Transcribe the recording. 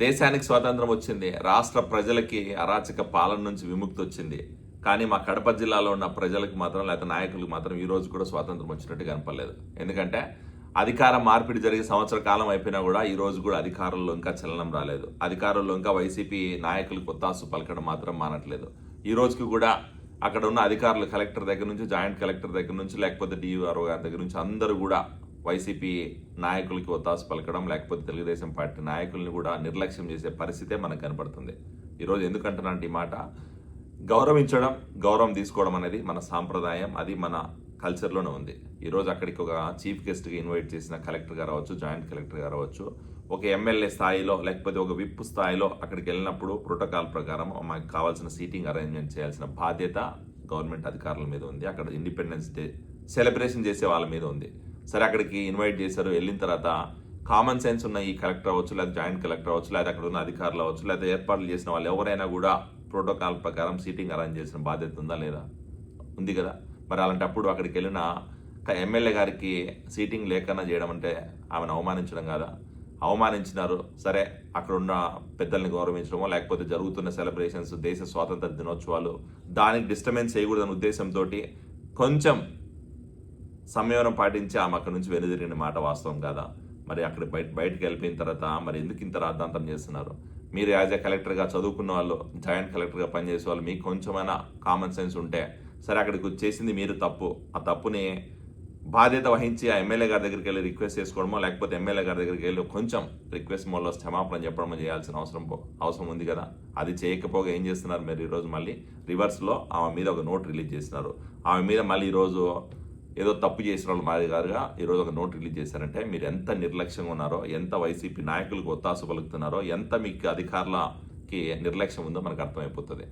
దేశానికి స్వాతంత్రం వచ్చింది రాష్ట్ర ప్రజలకి అరాచక పాలన నుంచి విముక్తి వచ్చింది. కానీ మా కడప జిల్లాలో ఉన్న ప్రజలకు మాత్రం లేకపోతే నాయకులకు మాత్రం ఈ రోజు కూడా స్వాతంత్రం వచ్చినట్టు కనపడలేదు. ఎందుకంటే అధికార మార్పిడి జరిగే సంవత్సర కాలం అయిపోయినా కూడా ఈ రోజు కూడా అధికారంలో ఇంకా చలనం రాలేదు. అధికారంలో ఇంకా వైసీపీ నాయకులు కొత్తాసు పలకడం మాత్రం మానట్లేదు. ఈ రోజుకి కూడా అక్కడ ఉన్న అధికారులు కలెక్టర్ దగ్గర నుంచి జాయింట్ కలెక్టర్ దగ్గర నుంచి లేకపోతే డిఆర్ఓ గారి దగ్గర నుంచి అందరూ కూడా వైసీపీ నాయకులకి ఒత్తాసు పలకడం లేకపోతే తెలుగుదేశం పార్టీ నాయకుల్ని కూడా నిర్లక్ష్యం చేసే పరిస్థితే మనకు కనపడుతుంది. ఈరోజు ఎందుకంటున్నానంటే ఈ మాట? గౌరవించడం గౌరవం తీసుకోవడం అనేది మన సాంప్రదాయం అది మన కల్చర్లోనే ఉంది. ఈరోజు అక్కడికి ఒక చీఫ్ గెస్ట్గా ఇన్వైట్ చేసిన కలెక్టర్ గారు అవ్వచ్చు జాయింట్ కలెక్టర్ గారు అవ్వచ్చు ఒక ఎమ్మెల్యే స్థాయిలో లేకపోతే ఒక విప్ స్థాయిలో అక్కడికి వెళ్ళినప్పుడు ప్రోటోకాల్ ప్రకారం మాకు కావాల్సిన సీటింగ్ అరేంజ్మెంట్ చేయాల్సిన బాధ్యత గవర్నమెంట్ అధికారుల మీద ఉంది. అక్కడ ఇండిపెండెన్స్ డే సెలబ్రేషన్ చేసే వాళ్ళ మీద ఉంది. సరే అక్కడికి ఇన్వైట్ చేశారు వెళ్ళిన తర్వాత కామన్ సెన్స్ ఉన్న ఈ కలెక్టర్ అవ్వచ్చు లేదా జాయింట్ కలెక్టర్ అవ్వచ్చు లేదా అక్కడ ఉన్న అధికారులు అవ్వచ్చు లేదా ఏర్పాట్లు చేసిన వాళ్ళు ఎవరైనా కూడా ప్రోటోకాల్ ప్రకారం సీటింగ్ అరేంజ్ చేసిన బాధ్యత ఉందా లేదా? ఉంది కదా. మరి అలాంటప్పుడు అక్కడికి వెళ్ళిన ఎమ్మెల్యే గారికి సీటింగ్ లేకుండా చేయడం అంటే ఆమెను అవమానించడం కాదా? అవమానించినారు. సరే అక్కడ ఉన్న పెద్దల్ని గౌరవించడమో లేకపోతే జరుగుతున్న సెలబ్రేషన్స్ దేశ స్వాతంత్ర దినోత్సవాలు దానికి డిస్టర్బెన్స్ చేయకూడదనే ఉద్దేశంతో కొంచెం సంయమనం పాటించి ఆమె అక్కడి నుంచి వెనుదిరిగిన మాట వాస్తవం కదా? మరి అక్కడ బయట బయటకు వెళ్ళిపోయిన తర్వాత మరి ఎందుకు ఇంత రాద్ధాంతం చేస్తున్నారు? మీరు యాజ్ ఏ కలెక్టర్గా చదువుకున్న వాళ్ళు జాయింట్ కలెక్టర్గా పనిచేసే వాళ్ళు మీకు కొంచెమైనా కామన్ సెన్స్ ఉంటే సరే అక్కడికి చేసింది మీరు తప్పు. ఆ తప్పుని బాధ్యత వహించి ఆ ఎమ్మెల్యే గారి దగ్గరికి వెళ్ళి రిక్వెస్ట్ చేసుకోవడమో లేకపోతే ఎమ్మెల్యే గారి దగ్గరికి వెళ్ళి కొంచెం రిక్వెస్ట్ మోడ్లో క్షమాపణ చెప్పడమో చేయాల్సిన అవసరం పో- అవసరం ఉంది కదా? అది చేయకపోగా ఏం చేస్తున్నారు మీరు ఈరోజు మళ్ళీ? రివర్స్లో ఆమె మీద ఒక నోట్ రిలీజ్ చేసినారు. ఆమె మీద మళ్ళీ ఈరోజు ఏదో తప్పు చేసిన వాళ్ళు మాది గారుగా ఈరోజు ఒక నోట్ రిలీజ్ చేశారంటే మీరు ఎంత నిర్లక్ష్యంగా ఉన్నారో ఎంత వైసీపీ నాయకులకు ఒత్తాసు పలుకుతున్నారో ఎంత మీకు అధికారులకి నిర్లక్ష్యం ఉందో మనకు అర్థమైపోతుంది.